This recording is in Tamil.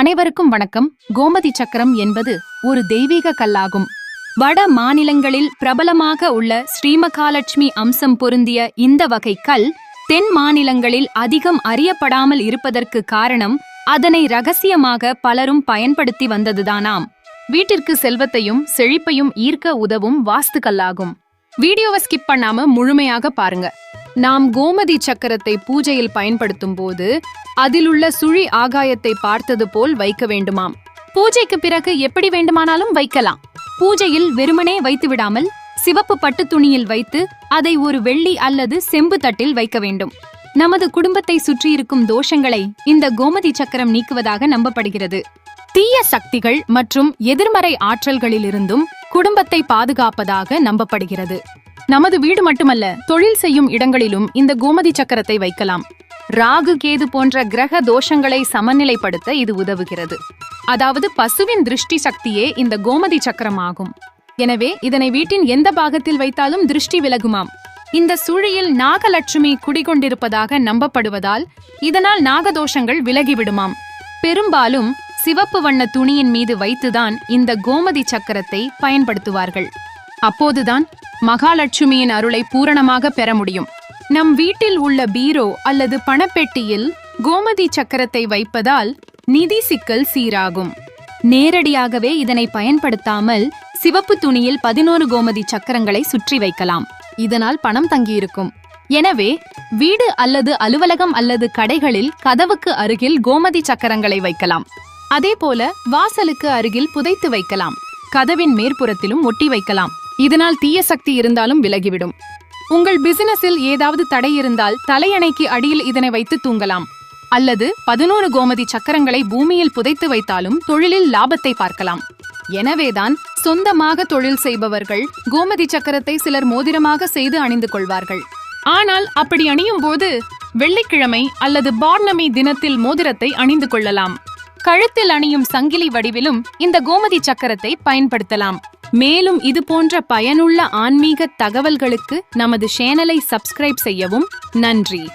அனைவருக்கும் வணக்கம். கோமதி சக்கரம் என்பது ஒரு தெய்வீக கல்லாகும். வட மாநிலங்களில் பிரபலமாக உள்ள ஸ்ரீமகாலட்சுமி அம்சம் பொருந்திய இந்த வகை கல் தென் மாநிலங்களில் அதிகம் அறியப்படாமல் இருப்பதற்கு காரணம் அதனை ரகசியமாக பலரும் பயன்படுத்தி வந்ததுதானாம். வீட்டிற்கு செல்வத்தையும் செழிப்பையும் ஈர்க்க உதவும் வாஸ்து கல்லாகும். வீடியோவை ஸ்கிப் பண்ணாம முழுமையாக பாருங்க. நாம் கோமதி சக்கரத்தை பூஜையில் பயன்படுத்தும் போது அதிலுள்ள சுழி ஆகாயத்தை பார்த்தது போல் வைக்க வேண்டுமாம். பூஜைக்கு பிறகு எப்படி வேண்டுமானாலும் வைக்கலாம். பூஜையில் வெறுமனே வைத்து விடாமல் சிவப்பு பட்டு துணியில் வைத்து அதை ஒரு வெள்ளி அல்லது செம்பு தட்டில் வைக்க வேண்டும். நமது குடும்பத்தை சுற்றியிருக்கும் தோஷங்களை இந்த கோமதி சக்கரம் நீக்குவதாக நம்பப்படுகிறது. தீய சக்திகள் மற்றும் எதிர்மறை ஆற்றல்களிலிருந்தும் குடும்பத்தை பாதுகாப்பதாக நம்பப்படுகிறது. நமது வீடு மட்டுமல்ல தொழில் செய்யும் இடங்களிலும் இந்த கோமதி சக்கரத்தை வைக்கலாம். ராகு கேது போன்ற கிரக தோஷங்களை சமநிலைப்படுத்த இது உதவுகிறது. அதாவது பசுவின் திருஷ்டி சக்தியே இந்த கோமதி சக்கரம் ஆகும் எனவே இதனை வீட்டின் எந்த பாகத்தில் வைத்தாலும் திருஷ்டி விலகுமாம். இந்த சூழியில் நாகலட்சுமி குடிகொண்டிருப்பதாக நம்பப்படுவதால் இதனால் நாகதோஷங்கள் விலகிவிடுமாம். பெரும்பாலும் சிவப்பு வண்ண துணியின் மீது வைத்துதான் இந்த கோமதி சக்கரத்தை பயன்படுத்துவார்கள். அப்போதுதான் மகாலட்சுமியின் அருளை பூரணமாக பெற முடியும். நம் வீட்டில் உள்ள பீரோ அல்லது பணப்பெட்டியில் கோமதி சக்கரத்தை வைப்பதால் நிதி சிக்கல் சீராகும். நேரடியாகவே இதனை பயன்படுத்தாமல் சிவப்பு துணியில் பதினோரு கோமதி சக்கரங்களை சுற்றி வைக்கலாம். இதனால் பணம் தங்கியிருக்கும். எனவே வீடு அல்லது அலுவலகம் அல்லது கடைகளில் கதவுக்கு அருகில் கோமதி சக்கரங்களை வைக்கலாம். அதேபோல வாசலுக்கு அருகில் புதைத்து வைக்கலாம். கதவின் மேற்புறத்திலும் ஒட்டி வைக்கலாம். இதனால் தீய சக்தி இருந்தாலும் விலகிவிடும். உங்கள் பிசினஸில் ஏதாவது தடை இருந்தால் தலையணைக்கு அடியில் இதனை வைத்து தூங்கலாம். அல்லது பதினோரு கோமதி சக்கரங்களை பூமியில் புதைத்து வைத்தாலும் தொழிலில் லாபத்தை பார்க்கலாம். எனவேதான் சொந்தமாக தொழில் செய்பவர்கள் கோமதி சக்கரத்தை சிலர் மோதிரமாக செய்து அணிந்து கொள்வார்கள். ஆனால் அப்படி அணியும் போது வெள்ளிக்கிழமை அல்லது பௌர்ணமி தினத்தில் மோதிரத்தை அணிந்து கொள்ளலாம். கழுத்தில் அணியும் சங்கிலி வடிவிலும் இந்த கோமதி சக்கரத்தை பயன்படுத்தலாம். மேலும் இது போன்ற பயனுள்ள ஆன்மீக தகவல்களுக்கு நமது சேனலை சப்ஸ்கிரைப் செய்யவும் நன்றி.